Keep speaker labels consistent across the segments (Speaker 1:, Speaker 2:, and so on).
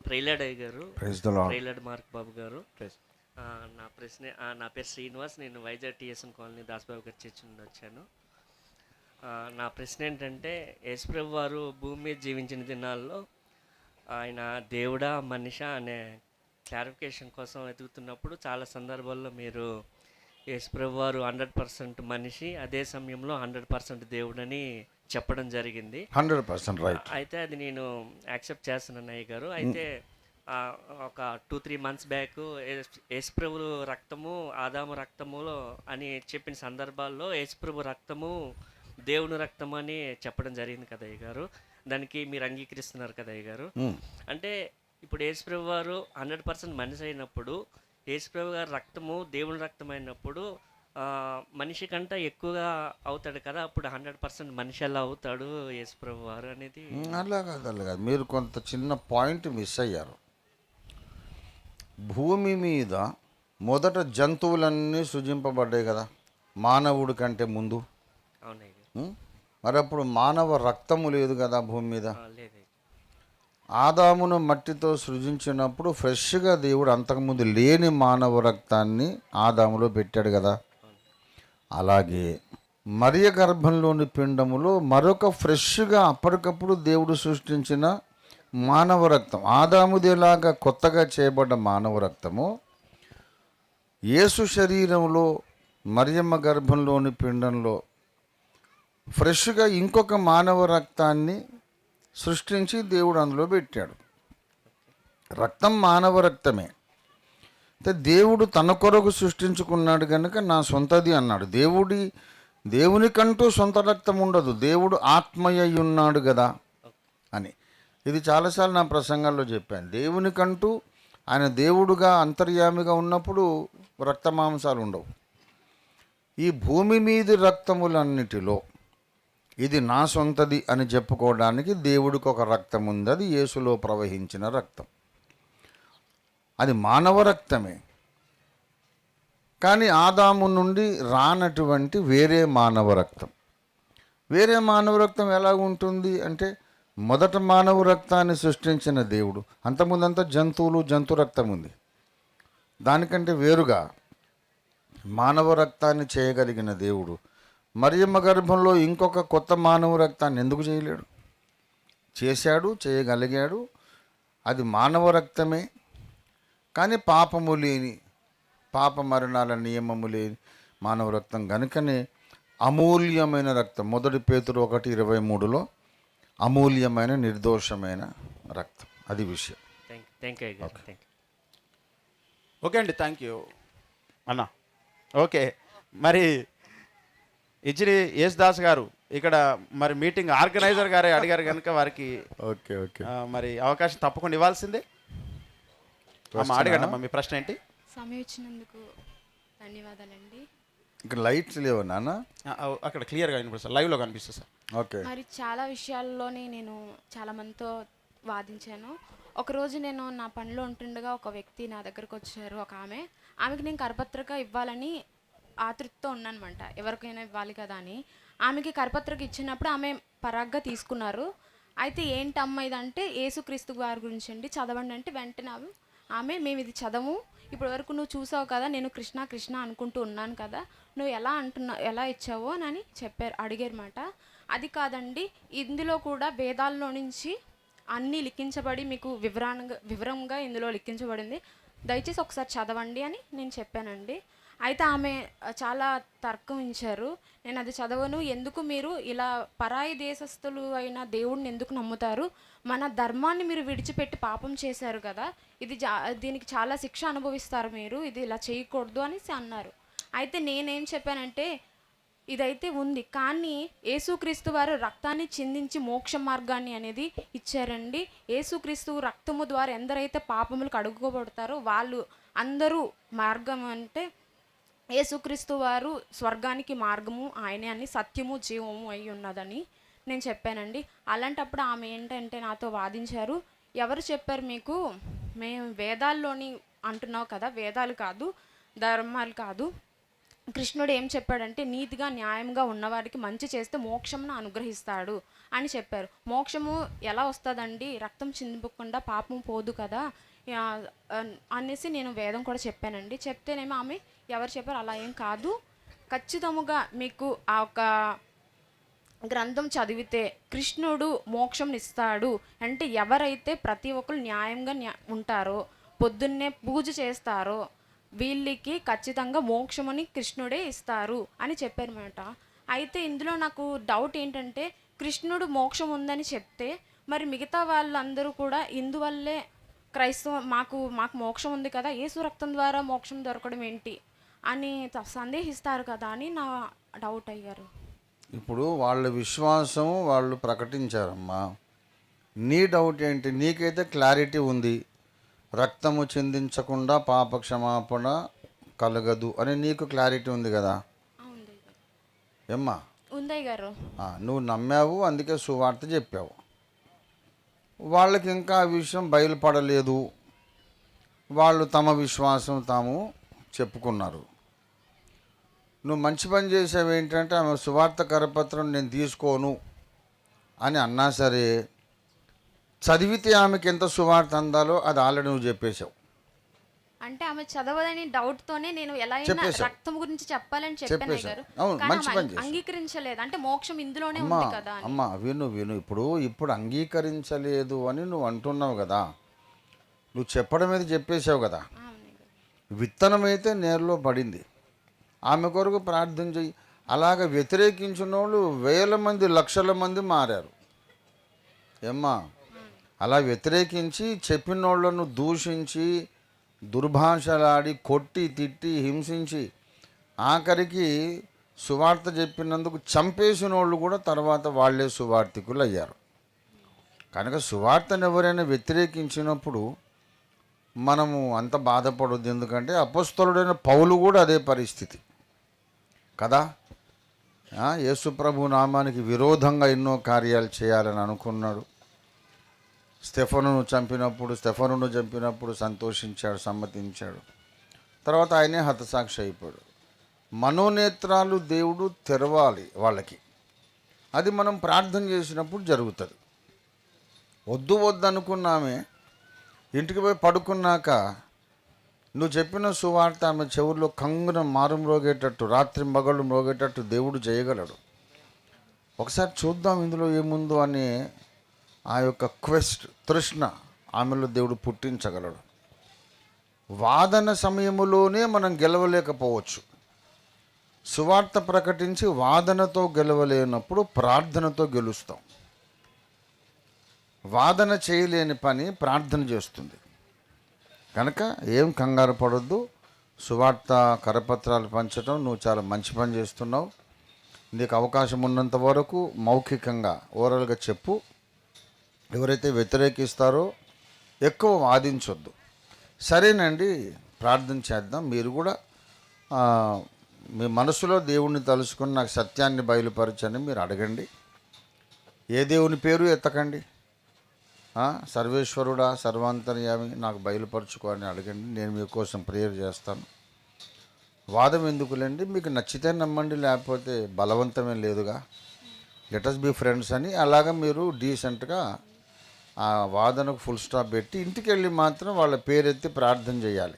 Speaker 1: ప్రైలాడ్ అయ్య గారు ప్రైలాడ్ మార్క్ బాబు గారు. నా ప్రశ్న నా పేరు శ్రీనివాస్ నేను వైజాగ్ టిఎస్ఎన్ కాలనీ దాసబాబు గారి చర్చి నుండి వచ్చాను. నా ప్రశ్న ఏంటంటే యేసుప్రభు వారు భూమి మీద జీవించిన దినాల్లో ఆయన దేవుడా మనిషా అనే క్లారిఫికేషన్ కోసం వెతుకుతున్నప్పుడు చాలా సందర్భాల్లో మీరు యేసుప్రభు వారు హండ్రెడ్ పర్సెంట్ మనిషి అదే సమయంలో హండ్రెడ్ పర్సెంట్ దేవుడని చెప్పడం జరిగింది.
Speaker 2: Hundred percent right.
Speaker 1: అయితే అది నేను యాక్సెప్ట్ చేస్తున్నాను అయ్య గారు. అయితే ఒక టూ త్రీ మంత్స్ బ్యాక్ యేసుప్రభు రక్తము ఆదాము రక్తములో అని చెప్పిన సందర్భాల్లో యేసుప్రభు రక్తము దేవుని రక్తము అని చెప్పడం జరిగింది కదా అయ్య గారు. దానికి మీరు అంగీకరిస్తున్నారు కదా అయ్య గారు. అంటే ఇప్పుడు యేసుప్రభు వారు హండ్రెడ్ పర్సెంట్ మనిషి అయినప్పుడు యేసుప్రభు గారి రక్తము దేవుని రక్తం అయినప్పుడు మనిషి కంటే ఎక్కువగా అవుతాడు కదా అప్పుడు హండ్రెడ్ పర్సెంట్ మనిషి ఎలా అవుతాడు యేసుప్రభు వారు అనేది.
Speaker 2: అలా కాదు అలా కాదు. మీరు కొంత చిన్న పాయింట్ మిస్ అయ్యారు. భూమి మీద మొదట జంతువులన్నీ సృజింపబడ్డాయి కదా మానవుడి కంటే ముందు. ఉం? మరి అప్పుడు మానవ రక్తము లేదు కదా భూమి మీద. ఆదామును మట్టితో సృజించినప్పుడు ఫ్రెష్గా దేవుడు అంతకుముందు లేని మానవ రక్తాన్ని ఆదాములో పెట్టాడు కదా. అలాగే మరియ గర్భంలోని పిండములో మరొక ఫ్రెష్గా అప్పటికప్పుడు దేవుడు సృష్టించిన మానవ రక్తం ఆదాముదేలాగా కొత్తగా చేయబడ్డ మానవ రక్తము యేసు శరీరంలో మరియమ్మ గర్భంలోని పిండంలో ఫ్రెష్గా ఇంకొక మానవ రక్తాన్ని సృష్టించి దేవుడు అందులో పెట్టాడు. రక్తం మానవ రక్తమే. అయితే దేవుడు తన కొరకు సృష్టించుకున్నాడు కనుక నా సొంతది అన్నాడు. దేవుడి దేవునికంటూ సొంత రక్తం ఉండదు. దేవుడు ఆత్మయ్య ఉన్నాడు కదా అని. ఇది చాలాసార్లు నా ప్రసంగాల్లో చెప్పాను. దేవునికంటూ ఆయన దేవుడుగా అంతర్యామిగా ఉన్నప్పుడు రక్తమాంసాలు ఉండవు. ఈ భూమి మీది రక్తములన్నిటిలో ఇది నా సొంతది అని చెప్పుకోవడానికి దేవుడికి ఒక రక్తం ఉంది. అది యేసులో ప్రవహించిన రక్తం. అది మానవ రక్తమే కానీ ఆదాము నుండి రానటువంటి వేరే మానవ రక్తం వేరే మానవ రక్తం ఎలా ఉంటుంది అంటే మొదట మానవ రక్తాన్ని సృష్టించిన దేవుడు. అంతకుముందంతా జంతువులు జంతు రక్తం ఉంది. దానికంటే వేరుగా మానవ రక్తాన్ని చేయగలిగిన దేవుడు. మరియమ్మ గర్భంలో ఇంకొక కొత్త మానవ రక్తాన్ని ఎందుకు చేయలేడు? చేశాడు చేయగలిగాడు. అది మానవ రక్తమే కానీ పాపము లేని పాప మరణాల నియమము లేని మానవ రక్తం కనుకనే అమూల్యమైన రక్తం. మొదటి పేతురు ఒకటి ఇరవై మూడులో అమూల్యమైన నిర్దోషమైన రక్తం. అది విషయం.
Speaker 1: థ్యాంక్ థ్యాంక్ యూ అయ్య గారు థ్యాంక్ యూ
Speaker 3: ఓకే అండి థ్యాంక్ యూ. అన్న ఓకే. మరి ఇచ్చిరి యేసుదాస్ గారు ఇక్కడ మరి మీటింగ్ ఆర్గనైజర్ గారే అడిగారు కనుక వారికి
Speaker 2: ఓకే ఓకే
Speaker 3: మరి అవకాశం తప్పకుండా ఇవ్వాల్సిందే. అమ్మ అడగండి అమ్మా మీ ప్రశ్న ఏంటి?
Speaker 4: సమయం ఇచ్చినందుకు ధన్యవాదాలండి.
Speaker 2: ఇక్కడ లైట్స్ లేవు నాన్న.
Speaker 3: అక్కడ క్లియర్గా లైవ్లో కనిపిస్తుంది సార్.
Speaker 2: ఓకే.
Speaker 4: మరి చాలా విషయాల్లోనే నేను చాలా మందితో వాదించాను. ఒకరోజు నేను నా పనిలో ఉంటుండగా ఒక వ్యక్తి నా దగ్గరకు వచ్చారు ఒక ఆమె. ఆమెకి నేను కరపత్రిక ఇవ్వాలని ఆతృతతో ఉన్నానమాట ఎవరికైనా ఇవ్వాలి కదా అని. ఆమెకి కరపత్రిక ఇచ్చినప్పుడు ఆమె పరాగ్గా తీసుకున్నారు. అయితే ఏంటమ్మా ఇదంటే ఏసుక్రీస్తు వారి గురించి అండి. చదవండి అంటే వెంటనే ఆమె- మేము ఇది చదము. ఇప్పటి వరకు నువ్వు చూసావు కదా నేను కృష్ణ కృష్ణ అనుకుంటూ ఉన్నాను కదా నువ్వు ఎలా అంటున్నావు ఎలా ఇచ్చావో అని చెప్పారు అడిగారు మాట అది కాదండి ఇందులో కూడా వేదాల్లో నుంచి అన్నీ లిఖించబడి మీకు వివరాంగా వివరంగా ఇందులో లిఖించబడింది. దయచేసి ఒకసారి చదవండి అని నేను చెప్పానండి. అయితే ఆమె చాలా తర్కం ఇచ్చారు. నేను అది చదవను. ఎందుకు మీరు ఇలా పరాయి దేశస్థులు అయిన దేవుడిని ఎందుకు నమ్ముతారు? మన ధర్మాన్ని మీరు విడిచిపెట్టి పాపం చేశారు కదా. ఇది జా దీనికి చాలా శిక్ష అనుభవిస్తారు మీరు. ఇది ఇలా చేయకూడదు అనేసి అన్నారు. అయితే నేనేం చెప్పానంటే ఇదైతే ఉంది. కానీ యేసుక్రీస్తు వారు రక్తాన్ని చిందించి మోక్ష మార్గాన్ని అనేది ఇచ్చారండి. యేసుక్రీస్తు రక్తము ద్వారా ఎందరైతే పాపములకు అడుగుకోబడతారో వాళ్ళు అందరూ మార్గం అంటే యేసుక్రీస్తు వారు స్వర్గానికి మార్గము ఆయనే అని సత్యము జీవము అయి ఉన్నదని నేను చెప్పానండి. అలాంటప్పుడు ఆమె ఏంటంటే నాతో వాదించారు ఎవరు చెప్పారు మీకు? మేము వేదాల్లోని అంటున్నావు కదా వేదాలు కాదు ధర్మాలు కాదు. కృష్ణుడు ఏం చెప్పాడంటే నీతిగా న్యాయంగా ఉన్నవారికి మంచి చేస్తే మోక్షమును అనుగ్రహిస్తాడు అని చెప్పారు. మోక్షము ఎలా వస్తుందండి? రక్తం చిందిపోకుండా పాపం పోదు కదా. అనేసి నేను వేదం కూడా చెప్పానండి. చెప్తేనేమో ఆమె ఎవరు చెప్పారు? అలా ఏం కాదు. ఖచ్చితముగా మీకు ఆ ఒక గ్రంథం చదివితే కృష్ణుడు మోక్షం ఇస్తాడు. అంటే ఎవరైతే ప్రతి ఒక్కరు న్యాయంగా న్యా ఉంటారో పొద్దున్నే పూజ చేస్తారో వీళ్ళకి ఖచ్చితంగా మోక్షమని కృష్ణుడే ఇస్తారు అని చెప్పారన్నమాట. అయితే ఇందులో నాకు డౌట్ ఏంటంటే కృష్ణుడు మోక్షం ఉందని చెప్తే మరి మిగతా వాళ్ళందరూ కూడా ఇందువల్లే క్రైస్తవ మాకు మాకు మోక్షం ఉంది కదా యేసు రక్తం ద్వారా మోక్షం దొరకడం ఏంటి? అని సందేహిస్తారు కదా అని నా డౌట్ అయ్యారు.
Speaker 2: ఇప్పుడు వాళ్ళ విశ్వాసం వాళ్ళు ప్రకటించారమ్మా. నీ డౌట్ ఏంటి? నీకైతే క్లారిటీ ఉంది. రక్తము చిందించకుండా పాప క్షమాపణ కలగదు అని నీకు క్లారిటీ ఉంది కదా. ఏమ్మా?
Speaker 4: ఉందయ్య గారు.
Speaker 2: నువ్వు నమ్మావు అందుకే సువార్త చెప్పావు. వాళ్ళకి ఇంకా ఆ విషయం బయలుపడలేదు. వాళ్ళు తమ విశ్వాసం తాము చెప్పుకున్నారు. నువ్వు మంచి పని చేసావు ఏంటంటే ఆమె సువార్త కరపత్రం నేను తీసుకోను అని అన్నా సరే చదివితే ఆమెకి ఎంత సువార్త అందాలో అది ఆల్రెడీ నువ్వు చెప్పేశావు
Speaker 4: అంటే ఆమె చదవదని డౌట్ తోనే నేను ఎలా అయినా. రక్తం గురించి చెప్పాలని చెప్పాను. గారు. అంగీకరించలేదు అంటే మోక్షం ఇందులోనే
Speaker 2: అమ్మా
Speaker 4: ఉంది కదా
Speaker 2: అమ్మా విను విను ఇప్పుడు ఇప్పుడు అంగీకరించలేదు అని నువ్వు అంటున్నావు కదా నువ్వు చెప్పడం మీద చెప్పేశావు కదా. విత్తనం అయితే నేరులో పడింది ఆమె కొరకు ప్రార్థన చెయ్యి. అలాగ వ్యతిరేకించిన వాళ్ళు వేల మంది లక్షల మంది మారారు. ఏమ్మా? అలా వ్యతిరేకించి చెప్పిన వాళ్ళను దూషించి దుర్భాషలాడి కొట్టి తిట్టి హింసించి ఆఖరికి సువార్త చెప్పినందుకు చంపేసిన వాళ్ళు కూడా తర్వాత వాళ్ళే సువార్థికులు అయ్యారు కనుక సువార్తను ఎవరైనా వ్యతిరేకించినప్పుడు మనము అంత బాధపడొద్దు. ఎందుకంటే అపస్తులుడైన పౌలు కూడా అదే పరిస్థితి. కదా? యేసుప్రభు నామానికి విరోధంగా ఎన్నో కార్యాలు చేయాలని అనుకున్నాడు. స్టెఫనును చంపినప్పుడు స్టెఫనును చంపినప్పుడు సంతోషించాడు సమ్మతించాడు. తర్వాత ఆయనే హతసాక్షి అయిపోయాడు. మనోనేత్రాలు దేవుడు తెరవాలి వాళ్ళకి. అది మనం ప్రార్థన చేసినప్పుడు జరుగుతుంది. వద్దు వద్దు అనుకున్నామే ఇంటికి పోయి పడుకున్నాక నువ్వు చెప్పిన సువార్త ఆమె చెవుల్లో కంగున మారు మ్రోగేటట్టు రాత్రి మగళ్ళు మ్రోగేటట్టు దేవుడు చేయగలడు ఒకసారి చూద్దాం ఇందులో ఏముందో అని ఆ యొక్క క్వెస్ట్ తృష్ణ ఆమెలో దేవుడు పుట్టించగలడు. వాదన సమయములోనే మనం గెలవలేకపోవచ్చు. సువార్త ప్రకటించి వాదనతో గెలవలేనప్పుడు ప్రార్థనతో గెలుస్తాం. వాదన చేయలేని పని ప్రార్థన చేస్తుంది. కనుక ఏం కంగారు పడొద్దు. సువార్త కరపత్రాలు పంచడం నువ్వు చాలా మంచి పని చేస్తున్నావు. నీకు అవకాశం ఉన్నంత వరకు మౌఖికంగా ఓరల్గా చెప్పు. ఎవరైతే వ్యతిరేకిస్తారో ఎక్కువ వాదించొద్దు. సరేనండి ప్రార్థన చేద్దాం. మీరు కూడా మీ మనసులో దేవుణ్ణి తలుచుకుని నాకు సత్యాన్ని బయలుపరచని మీరు అడగండి. ఏ దేవుని పేరు ఎత్తకండి? సర్వేశ్వరుడా సర్వాంతర్యామి నాకు బయలుపరచుకో అని అడగండి. నేను మీకోసం ప్రేయర్ చేస్తాను. వాదం ఎందుకులేండి? మీకు నచ్చితే నమ్మండి లేకపోతే బలవంతమే లేదుగా. లెటస్ బి ఫ్రెండ్స్ అని అలాగ మీరు డీసెంట్గా ఆ వాదనకు ఫుల్ స్టాప్ పెట్టి ఇంటికి వెళ్ళి మాత్రం వాళ్ళ పేరెత్తి ప్రార్థన చేయాలి.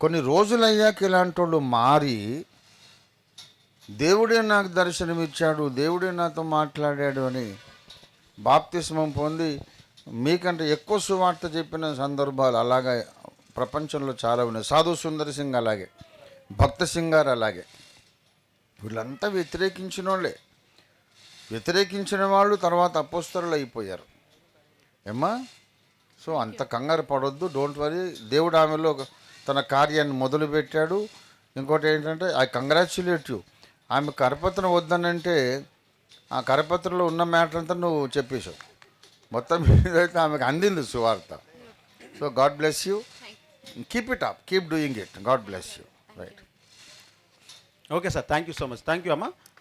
Speaker 2: కొన్ని రోజులు అయ్యాక ఇలాంటి వాళ్ళు మారి దేవుడే నాకు దర్శనమిచ్చాడు దేవుడే నాతో మాట్లాడాడు అని బాప్తిస్మం పొంది మీకంటే ఎక్కువ సువార్త చెప్పిన సందర్భాలు అలాగే ప్రపంచంలో చాలా ఉన్నాయి. సాధు సుందర్ సింగ్ అలాగే భక్త సింగ్ గారు అలాగే. వీళ్ళంతా వ్యతిరేకించిన వాళ్ళే. వ్యతిరేకించిన వాళ్ళు తర్వాత అపోస్తరులు అయిపోయారు. ఏమ్మా? సో అంత కంగారు పడొద్దు డోంట్ వరీ. దేవుడు ఆమెలో తన కార్యాన్ని మొదలుపెట్టాడు. ఇంకోటి ఏంటంటే ఐ కంగ్రాచులేట్ యూ. ఆమె కరపత్రం వద్దనంటే ఆ కరపత్రంలో ఉన్న మ్యాటర్ అంతా నువ్వు చెప్పేశావు. మొత్తం మీదైతే ఆమెకు అందింది సువార్త. So God bless you. Keep it up keep doing it God bless you right
Speaker 3: okay sir thank you so much thank you అమ్మా.